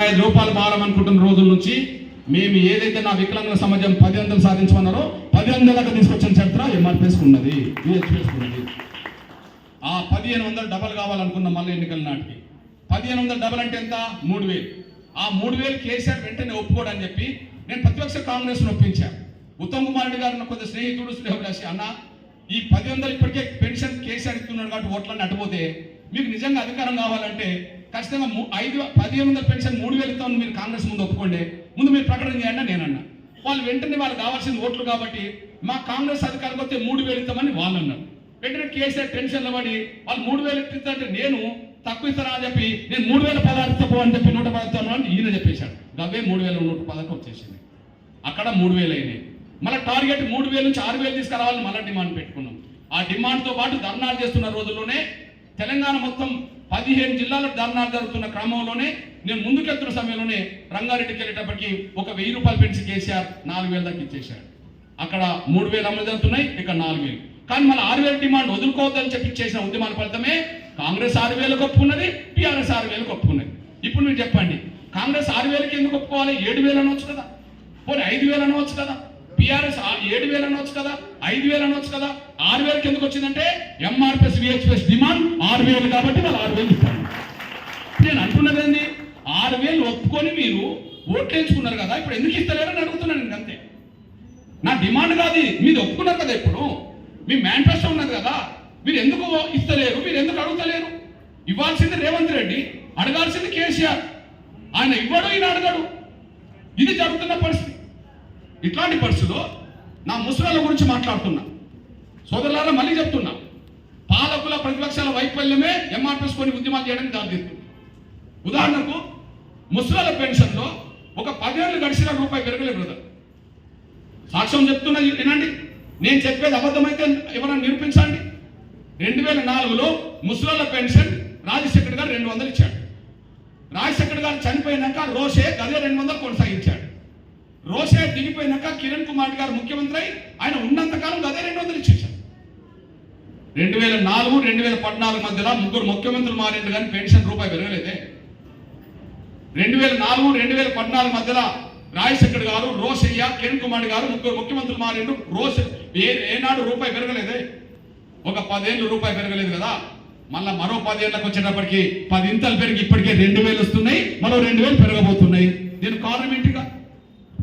ఐదు రూపాయలు భారం అనుకుంటున్న రోజుల నుంచి మేము ఏదైతే నా వికలాంగుల సమాజం పది వందలు సాధించమన్నారో పది వందలకు తీసుకొచ్చిన చరిత్ర ఎంఆర్పిఎస్కి ఉన్నది VHPS ఉన్నది ఆ పదిహేను వందలు డబల్ కావాలనుకున్న మళ్ళీ ఎన్నికల నాటికి. పదిహేను వందలు డబల్ అంటే ఎంత? మూడు వేలు. ఆ మూడు వేలు కేసీఆర్ వెంటనే ఒప్పుకోడని చెప్పి నేను ప్రతిపక్ష కాంగ్రెస్ ఒప్పించా. ఉత్తమ్ కుమార్ రెడ్డి గారు నా కొద్ది స్నేహితుడు శ్రేహభిలాషి అన్న ఈ పది వందలు ఇప్పటికే పెన్షన్ కేసీఆర్ ఇస్తున్నాడు కాబట్టి ఓట్లన్నీ అటుపోతే మీకు నిజంగా అధికారం కావాలంటే ఖచ్చితంగా ఐదు పదిహేను వందల పెన్షన్ మూడు వేలు ఇస్తామని మీరు కాంగ్రెస్ ముందు ఒప్పుకోండి. ముందు మీరు ప్రకటన చేయండి నేనన్నా. వాళ్ళు వెంటనే వాళ్ళు కావాల్సిన ఓట్లు కాబట్టి మా కాంగ్రెస్ అధికారికి వస్తే మూడు వేలు ఇస్తామని వాళ్ళు అన్నారు. వెంటనే కేసీఆర్ టెన్షన్లో పడి వాళ్ళు మూడు వేలు ఇస్తుంటే నేను తక్కువ ఇస్తారా అని చెప్పి నేను మూడు వేల పదహారు తక్కువ అని చెప్పి నూట పదహారు అని ఈయన చెప్పేశాడు. గవ్వే మూడు వేల నూట పదహారు వచ్చేసింది. అక్కడ మూడు వేలు అయినాయి. మళ్ళీ టార్గెట్ మూడు వేల నుంచి ఆరు వేలు తీసుకురావాలని మళ్ళీ డిమాండ్ పెట్టుకున్నాం. ఆ డిమాండ్తో పాటు ధర్నాలు చేస్తున్న రోజుల్లోనే తెలంగాణ మొత్తం పదిహేను జిల్లాలో ధర్నాలు జరుగుతున్న క్రమంలోనే నేను ముందుకెత్తున్న సమయంలోనే రంగారెడ్డికి వెళ్ళేటప్పటికి ఒక వెయ్యి రూపాయలు పెంచి కేసీఆర్ నాలుగు వేల దాకా ఇచ్చేశాడు అక్కడ మూడు వేలు అమలు జరుగుతున్నాయి ఇక్కడ నాలుగు వేలు. కానీ మన ఆరు వేల డిమాండ్ వదులుకోవద్దని చెప్పి చేసిన ఉద్యమాల ఫలితమే కాంగ్రెస్ ఆరు వేలకు ఒప్పుకున్నది టీఆర్ఎస్ ఆరు వేలకు ఒప్పుకున్నది ఇప్పుడు మీరు చెప్పండి కాంగ్రెస్ ఆరు వేలకి ఎందుకు ఒప్పుకోవాలి? ఏడు వేలు అనవచ్చు కదా. పోనీ ఐదు వేలు అనవచ్చు కదా. టీఆర్ఎస్ ఏడు వేలు అనవచ్చు కదా. ఐదు వేలు అనవచ్చు కదా. ఆరు వేలకి ఎందుకు వచ్చిందంటే ఎంఆర్పిఎస్ విహెచ్పిఎస్ డిమాండ్ ఆరు వేలు కాబట్టి వాళ్ళు ఆరు వేలు ఇస్తాను నేను అంటున్నది ఏంది? ఆరు వేలు ఒప్పుకొని మీరు ఓట్లేంచుకున్నారు కదా ఇప్పుడు ఎందుకు ఇస్తలేరని అడుగుతున్నాను నేను అంతే. నా డిమాండ్ కాదు మీరు ఒప్పుకున్నారు కదా ఇప్పుడు. మీ మేనిఫెస్టో ఉన్నది కదా మీరు ఎందుకు ఇస్తలేరు? మీరు ఎందుకు అడుగుతలేరు? ఇవ్వాల్సింది రేవంత్ రెడ్డి అడగాల్సింది కేసీఆర్. ఆయన ఇవ్వడు ఈయన అడగడు. ఇది జరుగుతున్న పరిస్థితి. ఇట్లాంటి పరిస్థితిలో నా ముసలాల గురించి మాట్లాడుతున్నా. సోదరులారా మళ్ళీ చెప్తున్నా. పాలకుల ప్రతిపక్షాల వైఫల్యమే ఎంఆర్ఎస్ కొన్ని ఉద్యమాలు చేయడానికి దారితీస్తుంది. ఉదాహరణకు ముసలాల పెన్షన్లో ఒక పదేళ్ళు గడిచిన రూపాయి పెరగలేదు బ్రదర్. సాక్ష్యం చెప్తున్నా వినండి. నేను చెప్పేది అబద్ధమైతే ఎవరైనా నిరూపించండి. రెండు వేల నాలుగులో ముసలాల పెన్షన్ రాజశేఖర్ గారు రెండు వందలు ఇచ్చాడు. రాజశేఖర్ గారు చనిపోయినాక రోషే అదే రెండు వందలు కొనసాగించాడు. రోషే దిగిపోయినాక కిరణ్ కుమార్ గారు ముఖ్యమంత్రి అయి ఆయన ఉన్నంతకాలం అదే రెండు వందలు ఇచ్చేసారు రెండు వేల నాలుగు రెండు వేల పద్నాలుగు మధ్యలో ముగ్గురు ముఖ్యమంత్రులు మారిండు కానీ పెన్షన్ రూపాయి పెరగలేదే. రెండు వేల నాలుగు రెండు వేల పద్నాలుగు మధ్యలో రాజశేఖర్ గారు రోసయ్య కిరణ్ కుమార్ గారు ముగ్గురు ముఖ్యమంత్రులు మారిండు రోస్ ఏ ఏనాడు రూపాయి పెరగలేదే. ఒక పదేళ్ళు రూపాయి పెరగలేదు కదా. మళ్ళీ మరో పదేళ్ళకి వచ్చేటప్పటికి పది ఇంతలు పెరిగి ఇప్పటికే రెండు వేలు వస్తున్నాయి. మరో రెండు వేలు పెరగబోతున్నాయి. దీని కారణం ఏంటిగా?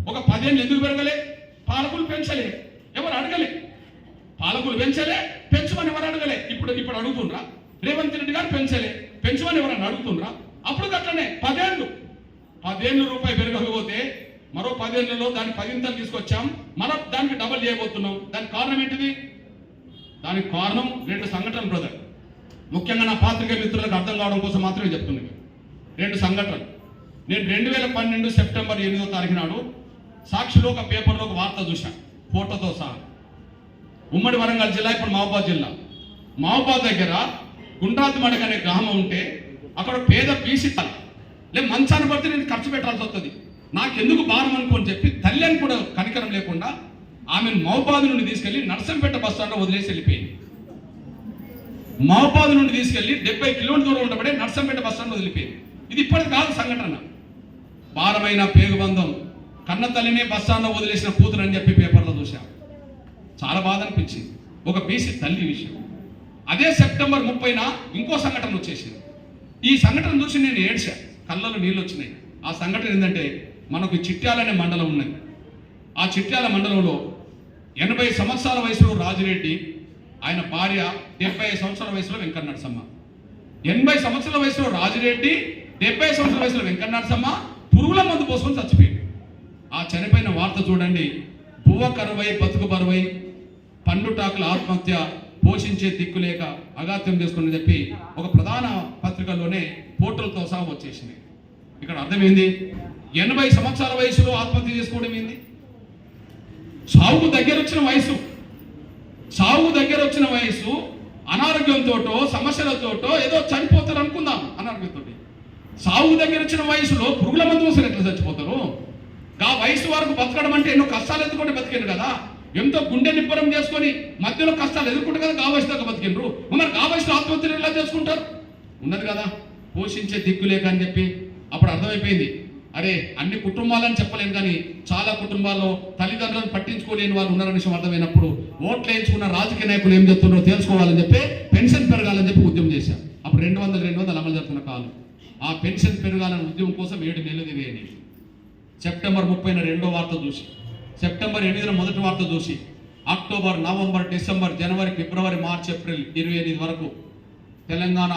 ఒక పదేళ్ళు ఎందుకు పెరగలే? పాలకులు పెంచలే. ఎవరు అడగలే? పాలకులు పెంచలే పెంచమని ఎవరు అడగలే? ఇప్పుడు ఇప్పుడు అడుగుతుండ్రా. రేవంత్ రెడ్డి గారు పెంచలే. పెంచమని ఎవరన్నా అడుగుతుండ్రా? అప్పుడు అట్లనే పదేళ్ళు. పదేళ్ళు రూపాయి పెరగకపోతే మరో పదేళ్ళలో దానికి పదింతలు తీసుకొచ్చాం. మనం దానికి డబల్ చేయబోతున్నాం. దానికి కారణం ఏంటిది? దానికి కారణం రెండు సంఘటనలు బ్రదర్ ముఖ్యంగా నా పాత్రిక మిత్రులకు అర్థం కావడం కోసం మాత్రమే చెప్తున్నాను రెండు సంఘటనలు. నేను రెండు వేల పన్నెండు సెప్టెంబర్ ఎనిమిదో తారీఖు నాడు సాక్షిలో ఒక పేపర్లో ఒక వార్త చూశాను ఫోటోతో సహా. ఉమ్మడి వరంగల్ జిల్లా ఇప్పుడు మహబాద్ జిల్లా. మహబాద్ దగ్గర గుండ్రాతి మడగ అనే గ్రామం ఉంటే అక్కడ పేద బీసీ లే మంచాన్ని పడితే నేను ఖర్చు పెట్టాల్సి వస్తుంది. నాకెందుకు భారం అనుకోని చెప్పి తల్లి అని కూడా కనికరం లేకుండా ఆమెను మహబాద్ నుండి తీసుకెళ్ళి నర్సంపేట బస్ స్టాండ్లో వదిలేసి వెళ్ళిపోయింది. మహబాద్ నుండి తీసుకెళ్ళి డెబ్బై కిలోమీటర్ దూరం ఉండబడే నర్సంపేట బస్ స్టాండ్ వదిలిపోయింది. ఇది ఇప్పటికి కాదు సంఘటన. భారమైన పేగుబంధం కన్న తల్లినే బస్టాండ్లో వదిలేసిన కూతురు అని చెప్పి పేపర్లో చూశాం. చాలా బాధ అనిపించింది ఒక బీసీ తల్లి విషయం. అదే సెప్టెంబర్ ముప్పైన ఇంకో సంఘటన వచ్చేసింది. ఈ సంఘటన చూసి నేను ఏడ్చా. కళ్ళలో నీళ్ళు వచ్చినాయి. ఆ సంఘటన ఏంటంటే మనకు చిట్యాలనే మండలం ఉన్నది. ఆ చిట్యాల మండలంలో ఎనభై సంవత్సరాల వయసులో రాజిరెడ్డి ఆయన భార్య డెబ్బై సంవత్సరాల వయసులో వెంకట నరసమ్మ ఎనభై సంవత్సరాల వయసులో రాజిరెడ్డి డెబ్బై సంవత్సరాల వయసులో వెంకట నరసమ్మ పురుగుల మందు పోసుకొని చచ్చిపోయింది. ఆ చనిపోయిన వార్త చూడండి. పువ్వ కరువై బతుకు బరువై పండుటాకుల ఆత్మహత్య పోషించే దిక్కు లేక అగాత్యం చేసుకుని చెప్పి ఒక ప్రధాన పత్రికల్లోనే పోర్టల్తో సహా వచ్చేసింది. ఇక్కడ అర్థమైంది? ఎనభై సంవత్సరాల వయసులో ఆత్మహత్య చేసుకోవడం ఏంది? సావుకు దగ్గర వచ్చిన వయసు. సావు దగ్గర వచ్చిన వయసు అనారోగ్యంతోటో సమస్యలతోటో ఏదో చనిపోతారు అనుకుందాం అనారోగ్యంతో సావు దగ్గర వచ్చిన వయసులో పురుగుల మందు కోసం ఎట్లా చచ్చిపోతారు. ఆ వయసు వరకు బతకడం అంటే ఎన్నో కష్టాలు ఎదుర్కొంటే బతికిండ్రు కదా. ఎంతో గుండె నిబ్బరం చేసుకొని మధ్యలో కష్టాలు ఎదుర్కొంటే కదా గా దాకా బతికిండ్రు. మరి గా ఆత్మహత్యలు ఎలా చేసుకుంటారు? ఉన్నది కదా పోషించే దిక్కులేక అని చెప్పి అప్పుడు అర్థమైపోయింది. అరే అన్ని కుటుంబాలని చెప్పలేను కానీ చాలా కుటుంబాల్లో తల్లిదండ్రులను పట్టించుకోలేని వాళ్ళు ఉన్నారని విషయం అర్థమైనప్పుడు ఓట్లు వేయించుకున్న రాజకీయ నాయకులు ఏం చెప్తున్నారో తెలుసుకోవాలని చెప్పి పెన్షన్ పెరగాలని చెప్పి ఉద్యమం చేశాం అప్పుడు రెండు వందలు రెండు వందలు అమలు జరుగుతున్న కాలం. ఆ పెన్షన్ పెరగాలని ఉద్యమం కోసం ఏడు నెలలు తిరిగాయి. సెప్టెంబర్ ముప్పైన రెండో వార్త చూసి సెప్టెంబర్ ఎనిమిదిన మొదటి వార్త చూసి అక్టోబర్ నవంబర్ డిసెంబర్ జనవరి ఫిబ్రవరి మార్చ్ ఏప్రిల్ ఇరవై ఎనిమిది వరకు తెలంగాణ